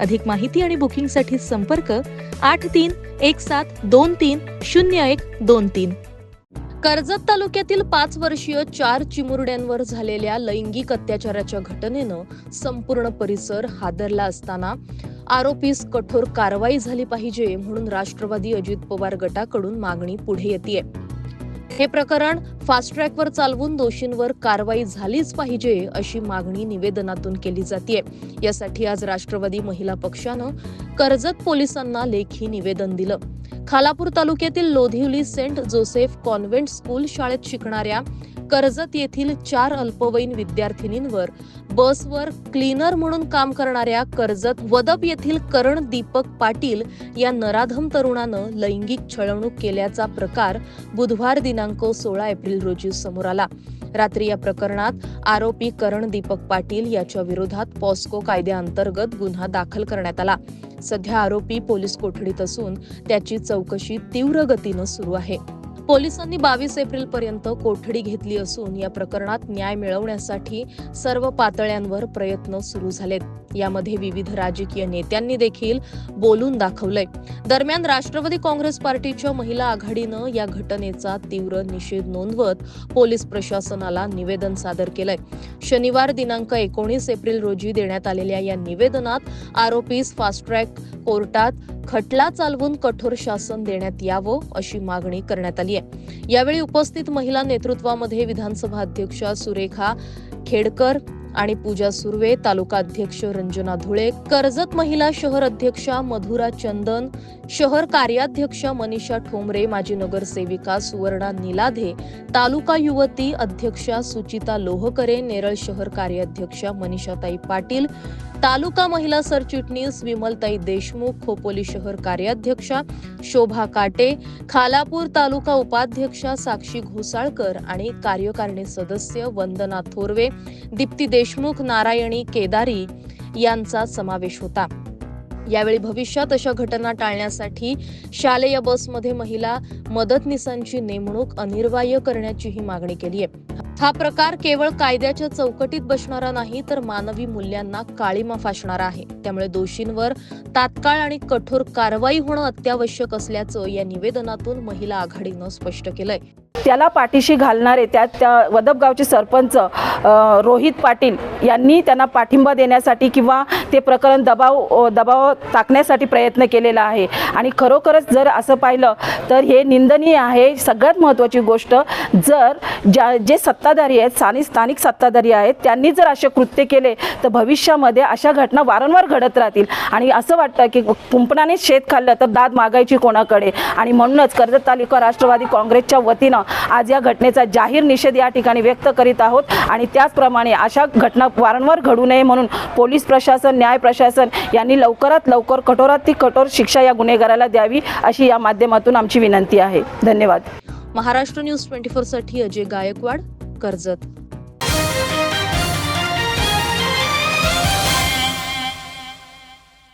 अधिक माहिती आणि बुकिंगसाठी संपर्क आठ तीन एक सात दोन तीन शून्य एक दोन तीन. कर्जत तालुक्यातील पाच वर्षीय चार चिमुरड्यांवर झालेल्या लैंगिक अत्याचाराच्या घटनेनं संपूर्ण परिसर हादरला असताना आरोपीस कठोर कारवाई झाली पाहिजे म्हणून राष्ट्रवादी अजित पवार गटाकडून मागणी पुढे येते हे प्रकरण फास्ट ट्रॅकवर चालवून दोषींवर कारवाई झालीच पाहिजे अशी मागणी निवेदनातून केली जाते यासाठी आज राष्ट्रवादी महिला पक्षानं कर्जत पोलिसांना लेखी निवेदन दिलं. खालापूर तालुक्यातील Lodhivali Saint Joseph convent school शाळेत शिकणाऱ्या कर्जत येथील चार अल्पवयीन विद्यार्थिनींवर बसवर क्लीनर म्हणून काम करणाऱ्या कर्जत वदप येथील करण दीपक पाटील या नराधम तरुणानं लैंगिक छळवणूक केल्याचा प्रकार बुधवार दिनांक सोळा एप्रिल रोजी समोर आला. रात्री या प्रकरणात आरोपी करण दीपक पाटील याच्या विरोधात पॉस्को कायद्याअंतर्गत गुन्हा दाखल करण्यात आला. सध्या आरोपी पोलीस कोठडीत असून त्याची चौकशी तीव्र गतीनं सुरू आहे. पोलिसांनी बावीस एप्रिल पर्यंत कोठडी घेतली असून या प्रकरणात न्याय मिळवण्यासाठी सर्व पातळ्यांवर प्रयत्न सुरू झालेत. यामध्ये विविध राजकीय नेत्यांनी देखील बोलून दाखवलंय. दरम्यान राष्ट्रवादी काँग्रेस पार्टीच्या महिला आघाडीनं या घटनेचा तीव्र निषेध नोंदवत पोलीस प्रशासनाला निवेदन सादर केलंय. शनिवार दिनांक एकोणीस एप्रिल रोजी देण्यात आलेल्या या निवेदनात आरोपीस फास्ट ट्रॅक कोर्टात खटला चालवून कठोर शासन देण्यात यावं अशी मागणी करण्यात आली आहे यावेळी उपस्थित महिला नेतृत्वामध्ये विधानसभा अध्यक्षा सुरेखा खेडकर आणि पूजा सुर्वे तालुकाध्यक्ष रंजना धुळे कर्जत महिला शहर अध्यक्षा मधुरा चंदन शहर कार्याध्यक्ष मनीषा ठोंबरे माजी नगरसेविका सुवर्णा निलाधे तालुका युवती अध्यक्षा सुचिता लोहकरे नेरळ शहर कार्याध्यक्षा मनीषाताई पाटील तालुका महिला सरचिटणीस विमलताई देशमुख खोपोली शहर कार्याध्यक्षा शोभा काटे खालापूर तालुका उपाध्यक्षा साक्षी घोसाळकर आणि कार्यकारिणी सदस्य वंदना थोरवे दीप्ती देशमुख नारायणी केदारी यांचा समावेश होता. यावेळी भविष्यात अशा घटना टाळण्यासाठी शालेय बसमध्ये महिला मदतनीसांची नेमणूक अनिर्वाह्य करण्याचीही मागणी केली आहे हा प्रकार केवळ कायद्याच्या चौकटीत बसणारा नाही तर मानवी मूल्यांना काळीमा फासणारा आहे. त्यामुळे दोषींवर तात्काळ आणि कठोर कारवाई होणं अत्यावश्यक असल्याचं या निवेदनातून महिला आघाडीनं स्पष्ट केलंय. त्याला पाठीशी घालणारे त्या त्या वदपगावचे सरपंच रोहित पाटील यांनी त्यांना पाठिंबा देण्यासाठी किंवा ते प्रकरण दबाव दबाव टाकण्यासाठी प्रयत्न केलेला आहे. आणि खरोखरच जर असं पाहिलं तर हे निंदनीय आहे. सगळ्यात महत्त्वाची गोष्ट जर ज्या जे सत्ताधारी आहेत स्थानिक स्थानिक सत्ताधारी आहेत त्यांनी जर असे कृत्य केले तर भविष्यामध्ये अशा घटना वारंवार घडत राहतील. आणि असं वाटतं की कुंपणाने शेत खाल्लं तर दाद मागायची कोणाकडे? आणि म्हणूनच कर्जत तालुका राष्ट्रवादी काँग्रेसच्या वतीनं आज या घटनेचा जाहीर निषेध या ठिकाणी व्यक्त करीत आहोत आणि त्याचप्रमाणे अशा घटना वारंवार घडू नये म्हणून पोलीस प्रशासन न्याय प्रशासन यांनी लवकरात लवकर कठोरात ती कठोर शिक्षा या गुन्हेगाराला द्यावी अशी या माध्यमातून आमची विनंती आहे. धन्यवाद. महाराष्ट्र न्यूज ट्वेंटी फोरसाठी अजय गायकवाड कर्जत.